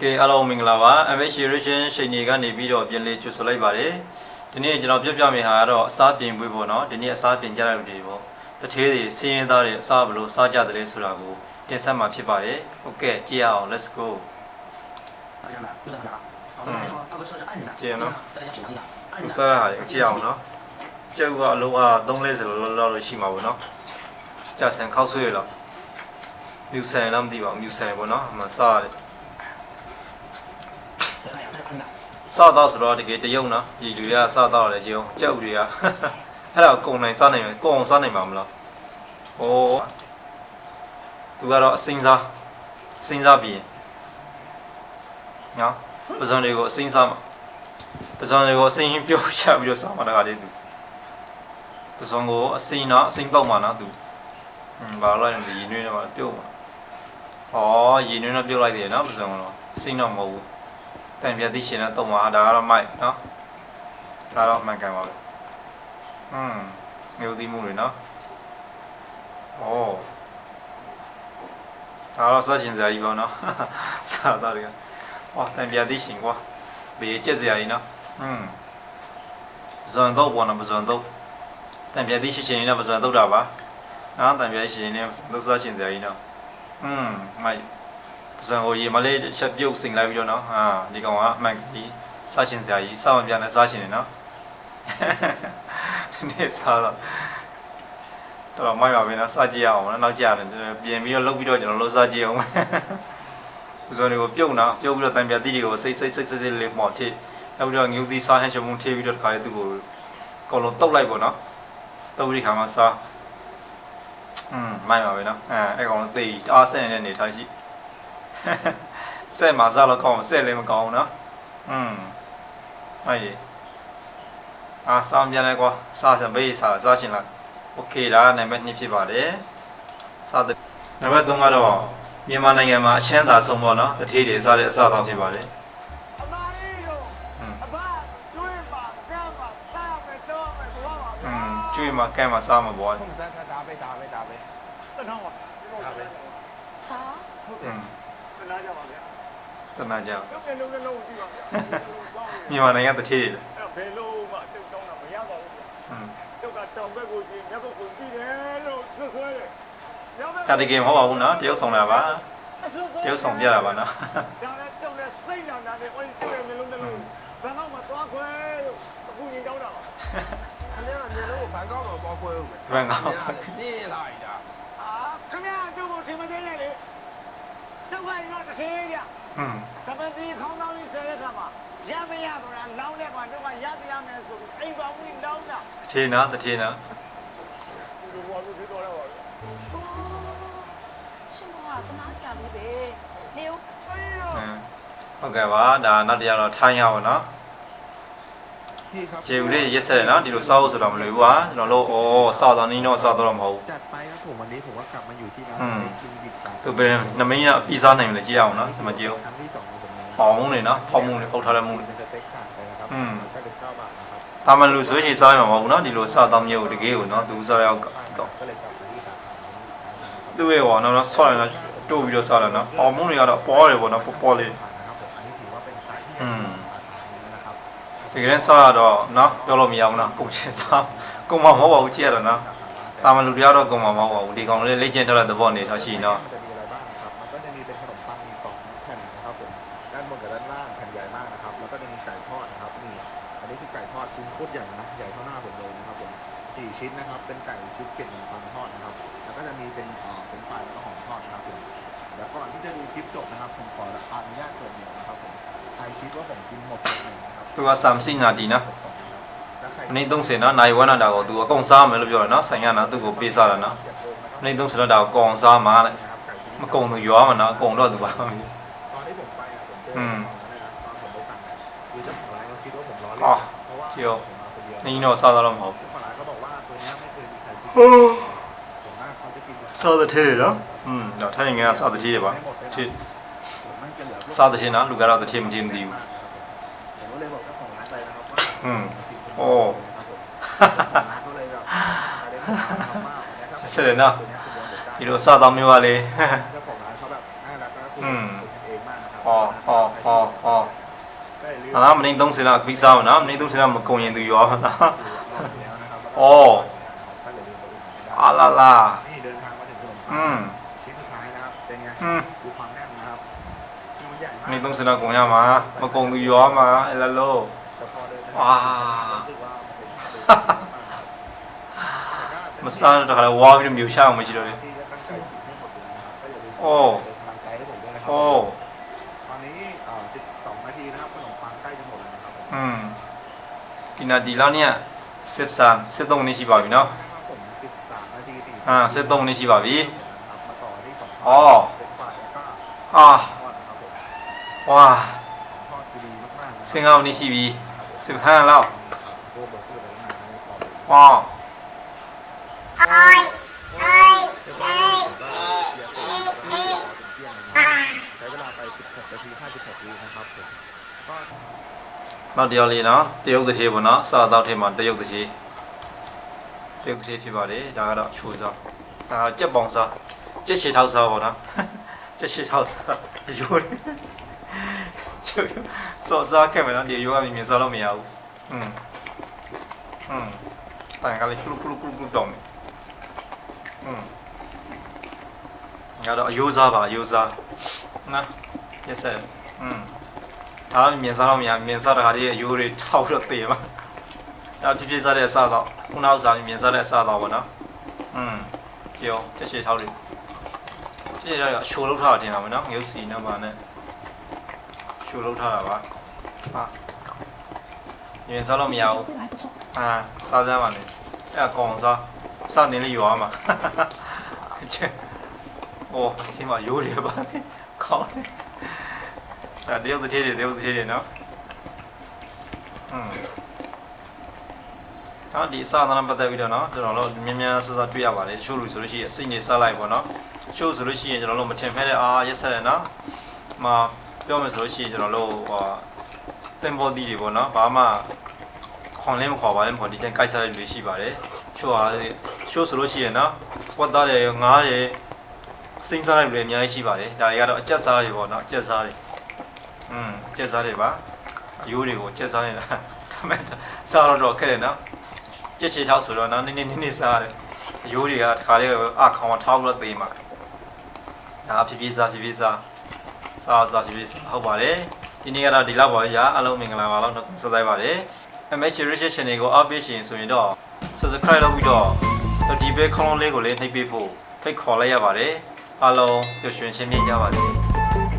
ကဲအားလုံးမင်္ဂလာပါ MH Reaction ရှင်ကြီးကနေပြီးတော့ပြန်လေးကြိုဆိုလိုက်ပါတယ်ဒီနေ့ကျွန်တော်ပြပြမယ့်ဟာကတော့အစားပြင်ပွဲပေါ့နော်ဒီနေ့အစားပြင်ကြရတဲ့လူတွေပေါ့တထေးတွေစင်းရင်သားတွေအစားဘလို့စားကြတယ်လဲဆိုတာကိုတင်ဆက်မှာဖြစ်ပါတယ်ဟုတ်ကဲ့ကြည့်ရအောင် let's go ကျေနော်ဆရာဟာကြည့်အောင်နော်ကျုပ်ကအလုံးအား340လောက်လောက်လို့ရှိမှာပေါ့နော်ကြာဆန်ခောက်ဆွေးလောက်မြူဆန်လားမသိပါဘူးမြူဆန်ပေါ့နော်အမှစားရတယ် စတော့ဆိုတော့တကယ်တရုံနော်ဒီလူတွေကစတော့လည်းကြုံကြောက်တွေကအဲ့ဒါကိုကုံနိုင်စားနိုင်မယ်ကိုအောင်စားနိုင်မှာမလားဟိုသူကတော့အစင်းစားအစင်းစားပြီးနော်ပဇွန်တွေကိုအစင်းစားမှာပဇွန်တွေကိုအစင်းပြုတ်ချပြီးတော့စားမှာတကားလေးသူပဇွန်ကိုအစင်းနော်အစင်းတော့မှာနော်သူဟွန်းဘာလို့လဲဒီရင်းနှွေးတော့ပြုတ်မှာဩရင်းနှွေးတော့ပြုတ်လိုက်တယ်နော်ပဇွန်ကတော့အစင်းတော့မဟုတ်ဘူး တန်ပြသိရှင်တော့မှာဒါကတော့မိုက်နော်ဒါတော့မှန်ကန်ပါပဲอืมမျိုးသီးမှုတွေနော်ဩဒါတော့စချင်စရာကြီးပေါ့နော်စားတော့တယ်ဩတန်ပြသိရှင်ကွာဘေးကျက်စရာကြီးနော်อืมဇွန်တော့ပေါ်နော်ဇွန်တော့တန်ပြသိရှင်ရှင်နဲ့ဇွန်တော့တာပါနော်တန်ပြရှင်နဲ့သုစားချင်စရာကြီးနော်อืมမိုက် ပ စံကိုရေမလေးချက်ပြုတ်စင်လိုက်ပြီးတော့နော်ဟာဒီကောင်ကအမှန်ကြီးစရှင်စရာကြီးစောင့်ပြန်နေစရှင်နေနော်နေစားတော့တော့မိုက်ပါပဲနော်စကြည့်ရအောင်နော်နောက်ကြတယ်ပြင်ပြီးတော့လုတ်ပြီးတော့ကျွန်တော်လှုပ်စားကြည့်အောင်ပစံတွေကိုပြုတ်နော်ပြုတ်ပြီးတော့တံပြတိတွေကိုစိတ်စိတ်စိတ်စိတ်စိတ်လေးမော်ထိနောက်ပြီးတော့ငူသီးစားဟန်ချမုံထိပြီးတော့တခါလေးသူ့ကိုအကုန်လုံးတုတ်လိုက်ပေါ့နော်တုတ်ပြီးခါမှစားอืมမိုက်ပါပဲနော်အဲအဲ့ကောင်သေအားဆန့်နေတဲ့နေထားရှိ ဆက်မှာစားလို့ကောင်းဆက်လည်းမကောင်းဘူးเนาะอืมအဲ့ဒီအာစားပြန်လဲကွာစားချင်ဘေးစားစားချင်လားโอเคဒါနံပါတ်2ဖြစ်ပါတယ်စားတဲ့နံပါတ်3ကတော့မြန်မာနိုင်ငံမှာအချမ်းသာဆုံးပေါ့နော်တထေးတွေစားတဲ့အစားအသောက်ဖြစ်ပါတယ် အမလေးတို့ อืม အဘကျွေးပါကမ်းပါစားမယ်တော့မယ်ဘုရားပါ อืมကျွေးမှာကဲမှာစားမှာပေါ့ ဟုတ်တယ်ဒါပဲဒါပဲဒါပဲတနောပါဒါပဲ ဒါ ဟုတ်တ อื ယ် ม တ နာကြပါဗျာတနာကြအောင်လုံးကလုံးကလုံးကြည့်ပါဗျာမြန်မာနိုင်ငံတစ်သေးတွေလေအဲ့ဘယ်လို့မှတုတ်တောင်းတာမရပါဘူးဗျာอืมတုတ်ကတောင်ဘက်ကိုကြည့်မျက်ဘက်ကိုကြည့်တယ်လို့ဆွဆွဲတယ်ကာတီကင်မဟုတ်ပါဘူးနော်တရုတ်ဆောင်တာပါတရုတ်ဆောင်ပြတာပါနော်ဒါနဲ့တုတ်နဲ့စိတ်နာနာနဲ့ဟိုတုတ်ရဲ့မျိုးလုံးကလုံးဘန်ကောက်မှာသွားခွဲလို့အခုညင်တောင်းတာပါခင်ဗျာမျိုးလုံးကိုဘန်ကောက်မှာသွားခွဲဦးမယ်ဘန်ကောက်နင်းလာ ita အာခင်ဗျာအကျုပ်ကိုထင်မသေးနဲ့လေ ကျုပ်ကရင်တော့တစ်သေးကြ อืม တမန်တီခေါင်းဆောင်ကြီးဆယ်တဲ့ခါမှာရမရတော့လားလောင်းတဲ့ကွာတို့ကရစီရမယ်ဆိုပြီးအိမ်ပေါင်းပြီးလောင်းတာ တထေးနော်တထေးနော် ဒီလိုဘောလို့ဖြစ်တော့တော့ပါ အိုးရှင်မောကတနာစရာလေးပဲနေဦး အေးရော อืมဟုတ်ကဲ့ပါဒါနောက်တစ်ယောက်တော့ထိုင်းရပါတော့ พี่ครับ ကျေဦးလေးရက်ဆက်တယ်နော်ဒီလိုစောက်ဆိုတော့မလွယ်ဘူးပါကျွန်တော်တို့ဩစောက်တော့နီးတော့စောက်တော့မဟုတ် จัดไปครับ ผมวันนี้ผมก็กลับมาอยู่ที่ร้าน อืม คลินิกตา ဘူးသူပဲနမင်းရပြီးစားနိုင်တယ်ကြည့်အောင်နော်ဒီမှာကြည့်အောင် ครั้งที่สองของผมนะ ပေါင်မုန်းနေနော်ပေါင်မုန်းနေပုတ်ထားတဲ့မုန်းနေ เป็นสเต็กขาดไปนะครับ อืม ก็เป็นเก้าบาทนะครับ တာမန်လူဆိုရင်စားရမှာမဟုတ်ဘူးနော်ဒီလိုစားတော့မျိုးတကယ်ကိုနော်သူစားရောက်တော့ ก็เลยกลับมาที่สาขานี้ သူ့ရဲ့ဟောနော်နော်ဆော့ရနော်တိုးပြီးတော့စားတယ်နော်ပေါင်မုန်းတွေကတော့ပေါ်တယ်ပေါ့နော်ပေါ်ပေါ်လေး นะครับผมอันนี้ถือว่าเป็นสายที่ อืม สาขานี้นะครับ တကယ်စားရတော့နော်ပြောလို့မရဘူးနော်ကုန်ချင်စားကုန်မမဟုတ်ပါဘူးကြည့်ရတော့နော် တာမန်လူတွေကတော့ကုန်မမဟုတ်ပါဘူးဒီကောင်လေးလေ့ကျင့်ထားတဲ့သဘောနေထားရှိနော် มันจะมีอะไรบ้างนะครับ มันก็จะมีเป็นขนมปังสองแผ่นนะครับผม ด้านบนกับด้านล่างแผ่นใหญ่มากนะครับ แล้วก็จะมีไก่ทอดนะครับ นี่ อันนี้คือไก่ทอดชิ้นโคตรใหญ่นะ ใหญ่เท่าหน้าผมเลยนะครับผมสี่ชิ้นนะครับ เป็นไก่ชุดเกล็ดขนมปังทอดนะครับ แล้วก็จะมีเป็นเอ่อเฟรนช์ฟรายแล้วก็หอมทอดนะครับผมแล้วก่อนที่จะดูคลิปจบนะครับ ผมขออนุญาตเปิดเหนียวนะครับผม ใครคิดว่าผมกินหมดหนึ่งนะครับ သူကစမ်စင်နာဒီနော် ผมสองนะครับแล้วใคร အနည်း30နော်နိုင်ဝမ်းတာကိုသူအကုန်စားမယ်လို့ပြောတယ်နော်ဆိုင်ကနော်သူ့ကိုပေးစားတယ်နော် อย่าโกงนะครับ အနည်း30တော့ဒါကိုကောင်စားမှာတဲ့ นะครับไก่ชิ้น မ นี้ ကုန်သူရွာမှာနော်အကုန်တော့သူပါ ตอนที่ผมไปอ่ะผมเจอ อืม เจ้าของร้านเลยนะตอนผมไปสั่งเนี่ยคือเจ้าของร้านเขาคิดว่าผมล้อเล่น อ๋อ นะเพราะว่า เจียว ผมมาคนเดียว นี่တော့စားတော့မဟုတ် เจ้าของร้านเขาบอกว่าตัวเนี้ยไม่เคยมีใครกิน ဘူး ผมว่าเขาจะกิน စားတဲ့ထဲနော်อืมတော့ထိုင်ငယ်ကစားတဲ့ထဲပါ ไม่หมดเลยนะ ที่ ผมน่าจะเหลือพวก စားတဲ့ထဲနော်လူကတော့တဲ့ထဲမတင်မသိဘူး ผมก็เลยบอกเจ้าของร้านไปนะครับว่า อืม ผมกินคน โอ้ เดียวนะครับผมเจ้าของร้านก็เลยแบบใช้ได้ทำมา กนะครับ เสร็จแล้วเนอะ ตัวเนี้ยคือเดียวผมได้ ဒီလိုစားတော့မျိုးကလေ เจ้าของร้านเขาแบบน่ารักแล้วก็คุย อืม กันเองมากนะครับ ဟောဟောဟောဟော ได้เรื่อง ဟာလားမင်း30လောက်ပြီးစားမနော်မင်း30လောက်မကုန်ရင်သူရောပါနော် แล้วนะครับ โอ้ ก็อย่าลืมไปอุดหนุนกันได้ အာလာလာ นี่เดินทางมาถึงขนมปั อื ง ม ชิ้นสุดท้ายนะครับ เป็นไง อืม ดูความแน่นนะครับคือมันใหญ่มาก မင်း30လောက်ကုန်ရမှာမကုန်သူရောမှာအဲ့လိုလို့ แต่พอเดิน ว้า รู้สึกว่า มาสร้างอะไรวอมันมิวช่างมาชิโดเลยโอ้โอ้ตอนนี้สิบสองนาทีนะครับขนมปังใกล้จะหมดแล้วนะครับอืมกี่นาทีแล้วเนี่ยเซฟสามเซตตรงนี้ชิบะบีเนาะอ่าเซตตรงนี้ชิบะบีอ๋ออ๋อว้าเส้นเอานี่ชิบีสิบห้าแล้ว ๆในกรอบ ဝါ เรียบร้อยแล้วผมก็เคลียร์ตัวแล้วก็เรียบร้อยเป็นเที่ยงเลยนะใช้เวลาไป 16 นาที 56วินะครับผมก็ နောက်တရားလေးနော်တရုတ်တစ်ချေပေါ့နော်စားတော့ထဲမှာတရုတ်တစ်ချေတရုတ်တစ်ချေဖြစ်ပါတယ်ဒါကတော့ချိုးစားဒါကကြက်ပေါင်စားကြက်ရှည်ထောက်စားပေါ့နော်ကြက်ရှည်ထောက်စားရိုးတယ်ချိုးစောစားခဲ့မယ်နော်ဒီရိုးကမြင်စားလို့မရဘူးอืมอืม တိုင်ကလေးကလုကလုကလုကလုတောင်းမယ်อืมငါတော့အယိုးစားပါအယိုးစားနော်ရက်ဆက်อืม ဒါကမြင်စားတော့မရမြင်စားတဲ့ခါလေးအယိုးတွေထောက်တော့တေးပါဒါဖြစ်ဖြစ်စားတဲ့အစားတော့ခုနောက်စားမြင်စားတဲ့အစားတော့ဗောနော်อืมကြောချက်ချေထောက်လေးချက်ချေထောက်ရရှိုးလောက်ထားတာတင်ပါမယ်နော်ငရုတ်စီနော်ဗာနဲ့ရှိုးလောက်ထားတာပါဟာမြင်စားလို့မရဘူး အာစားစမ်းပါနဲ့အဲ့ဒါကောင်စားစားနေလေးရွာမှာချက်โอ้ဒီမှာရိုးတွေပါခေါင်းတယ် ဒါတရုတ်တစ်ထည်တွေတရုတ်တစ်ထည်တွေနော်อืมဟောဒီအစားအသောက်ပတ်သက်ပြီးတော့နော်ကျွန်တော်တို့မြင်မြန်ဆဆတွေ့ရပါတယ်ချို့လူဆိုလို့ရှိရင်စိတ်နေစားလိုက်ပေါ့နော်ချို့ဆိုလို့ရှိရင်ကျွန်တော်တို့မချင်ဖဲတဲ့အာရက်ဆက်တယ်နော်မပြောမယ်ဆိုလို့ရှိရင်ကျွန်တော်တို့ဟောတင်ပေါ်ဒီတွေပေါ့နော်ဘာမှ ခွန်လင်းမခေါ်ပါနဲ့ပေါ့ဒီတိုင်းကိုက်စားရလူရှိပါတယ်ချို့ဟာချို့ဆိုလို့ရှိရင်နော်ဝတ်သားတယ်ငားတယ်စိမ့်စားရလူတွေအများကြီးရှိပါတယ်ဒါတွေကတော့အကျက်စားတွေပေါ့နော်အကျက်စားတွေอืมကျက်စားတွေပါအယိုးတွေကိုကျက်စားနေတာဒါမဲ့စားတော့တော့ခက်တယ်နော်ကျက်ချေထောက်ဆိုတော့နော်နည်းနည်းနည်းနည်းစားတယ်အယိုးတွေကတစ်ခါလေးအခေါင်ထောက်လို့သေးမှာဒါဖြည်းဖြည်းစားဖြည်းဖြည်းစားစားစားဖြည်းဖြည်းစားဟုတ်ပါတယ်ဒီနေ့ကတော့ဒီလောက်ပါပဲညာအားလုံးမင်္ဂလာပါလို့နှုတ်ဆက်လိုက်ပါတယ် MH Research Channel ကိုအားပေးရှင်ဆိုရင်တော့ Subscribe လုပ်ပြီးတော့ဒီဘဲခေါင်းလေးကိုလည်းနှိပ်ပေးဖို့ဖိတ်ခေါ်လိုက်ရပါတယ်အားလုံးပျော်ရွှင်ခြင်းမြင့်ကြပါစေ